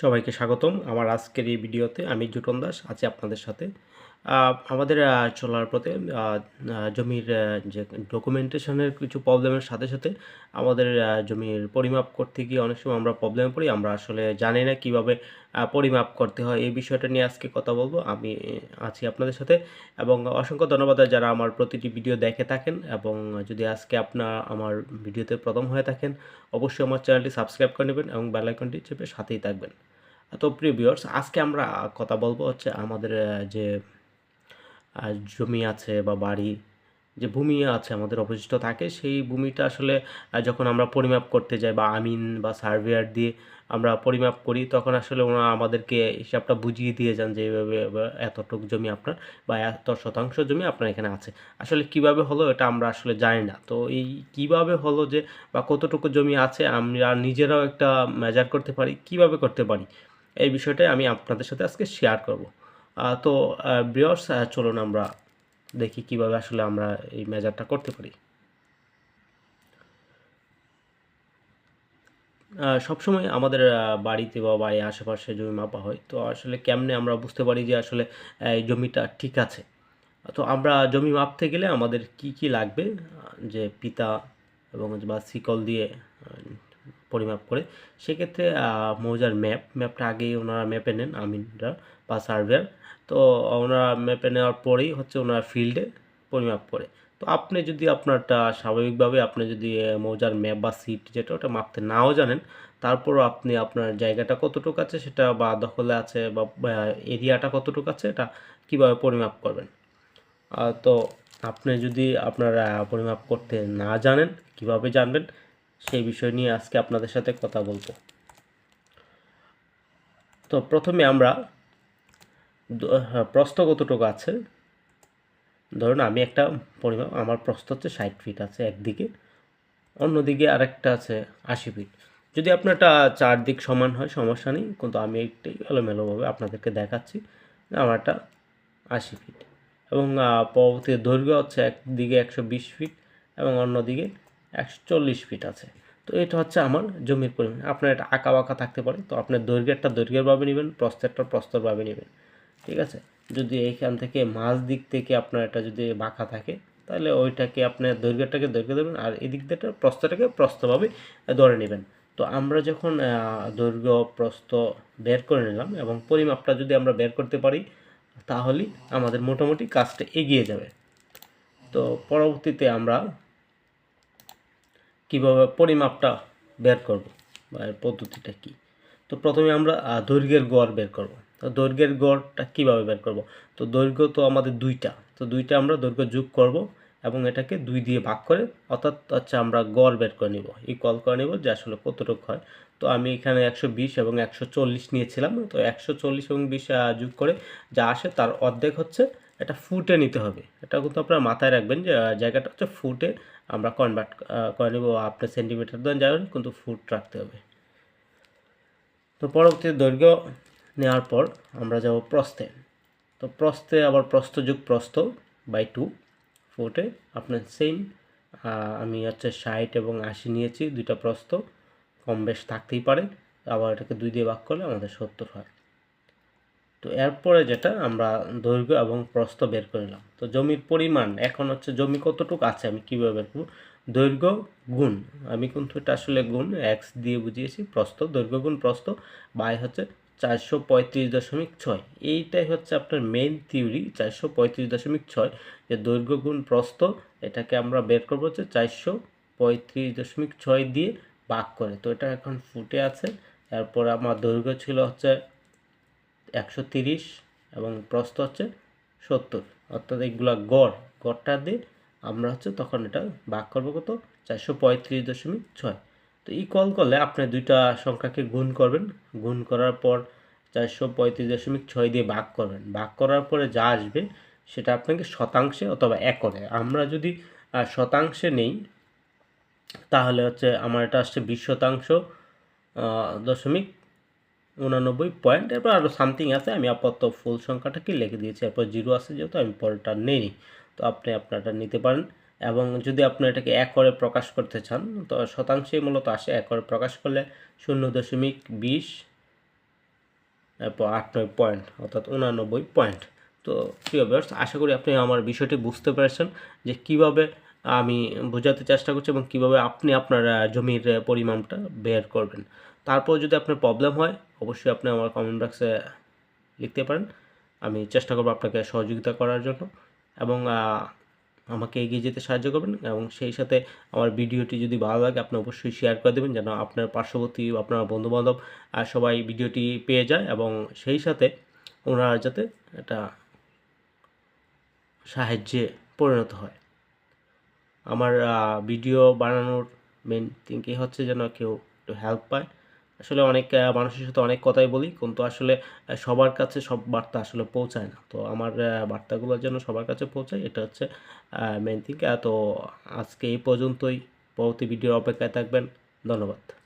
সবাইকে স্বাগতম। আমার আজকের এই ভিডিওতে আমি জুটন দাস আছি আপনাদের সাথে। আমাদের চলার পথে জমির যে ডকুমেন্টেশনের কিছু প্রবলেমের সাথে সাথে আমাদের জমির পরিমাপ করতে গিয়ে অনেক সময় আমরা প্রবলেমে পড়ি। আমরা আসলে জানি না কীভাবে পরিমাপ করতে হয়। এই বিষয়টা নিয়ে আজকে কথা বলব। আমি আছি আপনাদের সাথে এবং অসংখ্য ধন্যবাদ যারা আমার প্রতিটি ভিডিও দেখে থাকেন এবং যদি আজকে আপনার আমার ভিডিওতে প্রথম হয়ে থাকেন, অবশ্যই আমার চ্যানেলটি সাবস্ক্রাইব করে নেবেন এবং বেল আইকনটি চেপে সাথেই থাকবেন। তো প্রিয় ভিউয়ার্স আজকে আমরা কথা বলব হচ্ছে আমাদের যে জমি আছে বা বাড়ি, যে ভূমি আছে আমাদের অবশিষ্ট থাকে, সেই ভূমিটা আসলে যখন আমরা পরিমাপ করতে যাই বা আমিন বা সার্ভেয়ার দিয়ে আমরা পরিমাপ করি, তখন আসলে ওনারা আমাদেরকে হিসাবটা বুঝিয়ে দিয়ে যান যে এইভাবে এতটুকু জমি আপনার বা এত শতাংশ জমি আপনার এখানে আছে। আসলে কীভাবে হলো এটা আমরা আসলে জানি না। তো এই কীভাবে হলো যে, বা কতটুকু জমি আছে, আমরা নিজেরাও একটা মেজার করতে পারি, কীভাবে করতে পারি, এই বিষয়টাই আমি আপনাদের সাথে আজকে শেয়ার করব। তো ব্রিয়র্স চলুন আমরা দেখি কীভাবে আসলে আমরা এই মেজারটা করতে পারি। সবসময় আমাদের বাড়িতে বা বাড়ির আশেপাশে জমি মাপা হয়। তো আসলে কেমনে আমরা বুঝতে পারি যে আসলে এই জমিটা ঠিক আছে? তো আমরা জমি মাপতে গেলে আমাদের কি কি লাগবে? যে পিতা এবং বা শিকল দিয়ে পরিমাপ করে। সেক্ষেত্রে মৌজার ম্যাপ, ম্যাপটা আগেই ওনারা মেপে নেন, আমিনরা বা সার্ভেয়ার। তো, ওনারা মেপে নেওয়ার পরেই হচ্ছে ওনারা ফিল্ডে পরিমাপ করে। তো আপনি যদি আপনারটা স্বাভাবিকভাবে আপনি যদি মৌজার ম্যাপ বা সিট যেটা ওটা মাপতে নাও জানেন, তারপরও আপনি আপনার জায়গাটা কতটুকু আছে সেটা বা দখলে আছে বা এরিয়াটা কতটুকু আছে এটা কীভাবে পরিমাপ করবেন? তো আপনি যদি আপনারা পরিমাপ করতে না জানেন, কীভাবে জানবেন সেই বিষয় নিয়ে আজকে আপনাদের সাথে কথা বলব। তো প্রথমে আমরা হ্যাঁ, প্রস্থ কতটুকু আছে? ধরুন আমি একটা পরিমাপ আমার প্রস্থ হচ্ছে ষাট ফিট আছে একদিকে অন্যদিকে আরেকটা আছে আশি ফিট যদি আপনারটা চারদিক সমান হয় সমস্যা নেই কিন্তু আমি একটাই এলোমেলোভাবে আপনাদেরকে দেখাচ্ছি আমারটা আশি ফিট এবং পরবর্তী দৈর্ঘ্য হচ্ছে একদিকে একশো বিশ ফিট এবং অন্যদিকে একশো চল্লিশ ফিট আছে। তো এটা হচ্ছে আমার জমির পরিমাণ। আপনার এটা আঁকা বাঁকা থাকতে পারে, তো আপনার দৈর্ঘ্যেরটা দৈর্ঘ্যেরভাবে নেবেন, প্রস্থেরটা প্রস্তরভাবে নেবেন। ঠিক আছে? যদি এইখান থেকে মাঝ দিক থেকে আপনার এটা যদি বাঁকা থাকে, তাহলে ওইটাকে আপনার দৈর্ঘ্যটাকে দৈর্ঘ্য দেবেন আর এদিক দিয়ে প্রস্তটাকে প্রস্তভাবে ধরে নেবেন। তো আমরা যখন দৈর্ঘ্য প্রস্ত বের করে নিলাম এবং পরিমাপটা যদি আমরা বের করতে পারি, তাহলেই আমাদের মোটামুটি কাজটা এগিয়ে যাবে। তো পরবর্তীতে আমরা কীভাবে পরিমাপটা বের করব বা এর পদ্ধতিটা কী? তো প্রথমে আমরা দৈর্ঘ্যের গড় বের করব। তো দৈর্ঘ্যের গড়টা কীভাবে বের করব? তো দৈর্ঘ্য তো আমাদের দুইটা। তো দুইটা আমরা দৈর্ঘ্য যোগ করব এবং এটাকে দুই দিয়ে ভাগ করে, অর্থাৎ হচ্ছে আমরা গড় বের করে নিব ইকুয়াল করে নিব যে আসলে কতটুকু হয়। তো আমি এখানে একশো বিশ এবং একশো চল্লিশ নিয়েছিলাম। তো একশো চল্লিশ এবং বিশ যোগ করে যা আসে তার অর্ধেক হচ্ছে এটা ফুটে নিতে হবে। এটা কিন্তু আপনারা মাথায় রাখবেন যে জায়গাটা হচ্ছে ফুটে আমরা কনভার্ট করে নেব আপনার সেন্টিমিটার দেন যাবেন কিন্তু ফুট রাখতে হবে। তো পরবর্তী দৈর্ঘ্য নেওয়ার পর আমরা যাব প্রস্থে। তো প্রস্থে আবার প্রস্থ যুগ প্রস্থ বাই টু ফুটে। আপনার সেম আমি হচ্ছে ষাট এবং আশি নিয়েছি, দুইটা প্রস্থ। কম বেশ থাকতেই পারে। আবার এটাকে দুই দিয়ে ভাগ করলে আমাদের সত্তর হয়। তো এরপরে যেটা আমরা দৈর্ঘ্য এবং প্রস্থ বের করে নিলাম। তো জমির পরিমাণ এখন হচ্ছে জমি কতটুকু আছে আমি কীভাবে বের করব? দৈর্ঘ্য গুণ, আমি কিন্তু এটা আসলে গুণ এক্স দিয়ে বুঝিয়েছি, প্রস্থ, দৈর্ঘ্য গুণ, প্রস্থ, বাই হচ্ছে চারশো পঁয়ত্রিশ দশমিক ছয়। এইটাই হচ্ছে আপনার মেইন থিওরি চারশো পঁয়ত্রিশ দশমিক ছয়, যে দৈর্ঘ্য গুণ, প্রস্থ, এটাকে আমরা বের করব হচ্ছে চারশো পঁয়ত্রিশ দশমিক ছয় দিয়ে ভাগ করে। তো এটা এখন ফুটে আছে, এরপর আমার দৈর্ঘ্য ছিল হচ্ছে একশো তিরিশ এবং প্রস্থ হচ্ছে সত্তর। অর্থাৎ এইগুলা গড়, গড়টা দিয়ে আমরা হচ্ছে তখন এটা ভাগ করব কত? চারশো পঁয়ত্রিশ দশমিক ছয়। তো ইকুয়াল করলে আপনি দুইটা সংখ্যাকে গুণ করবেন। গুণ করার পর চারশো পঁয়ত্রিশ দশমিক ছয় দিয়ে ভাগ করবেন। ভাগ করার পরে যা আসবে সেটা আপনাকে শতাংশে অথবা একরে। আমরা যদি শতাংশে নেই, তাহলে হচ্ছে আমার এটা আসছে বিশ শতাংশ দশমিক উনানব্বই পয়েন্ট। এরপর আরও সামথিং আছে, আমি আপাতত ফুল সংখ্যাটাকে লিখে দিয়েছি, এরপর জিরো আছে যেহেতু, আমি পরেরটা নেই তো আপনি আপনারটা নিতে পারেন। এবং যদি আপনি এটাকে এক করে প্রকাশ করতে চান, তো শতাংশে মূলত আসে এক করে প্রকাশ করলে শূন্য দশমিক বিশ, এরপর আট নয় পয়েন্ট, অর্থাৎ উনানব্বই পয়েন্ট। তো প্রিয় ভিউয়ার্স আশা করি আপনি আমার বিষয়টি বুঝতে পেরেছেন যে কীভাবে আমি বোঝাতে চেষ্টা করছি এবং কীভাবে আপনি আপনার জমির পরিমাণটা বের করবেন। তারপর যদি আপনার প্রবলেম হয়, অবশ্যই আপনি আমার কমেন্ট বক্সে লিখতে পারেন। আমি চেষ্টা করব আপনাকে সহযোগিতা করার জন্য এবং আমাকে এগিয়ে যেতে সাহায্য করবেন এবং সেই সাথে আমার ভিডিওটি যদি ভালো লাগে, আপনি অবশ্যই শেয়ার করে দেবেন যেন আপনার পার্শ্ববর্তী আপনার বন্ধুবান্ধব সবাই ভিডিওটি পেয়ে যায় এবং সেই সাথে ওনারা যাতে এটা সাহায্যে পরিণত হয়। আমার ভিডিও বানানোর মেন থিঙ্কিং হচ্ছে যেন কেউ একটু হেল্প পায়। আসলে অনেক মানুষের সাথে অনেক কথাই বলি, কিন্তু আসলে সবার কাছে সব বার্তা আসলে পৌঁছায় না। তো আমার বার্তাগুলো যেন সবার কাছে পৌঁছায়, এটা হচ্ছে মেন থিং তো আজকে এই পর্যন্তই। পরবর্তী ভিডিওর অপেক্ষায় থাকবেন। ধন্যবাদ।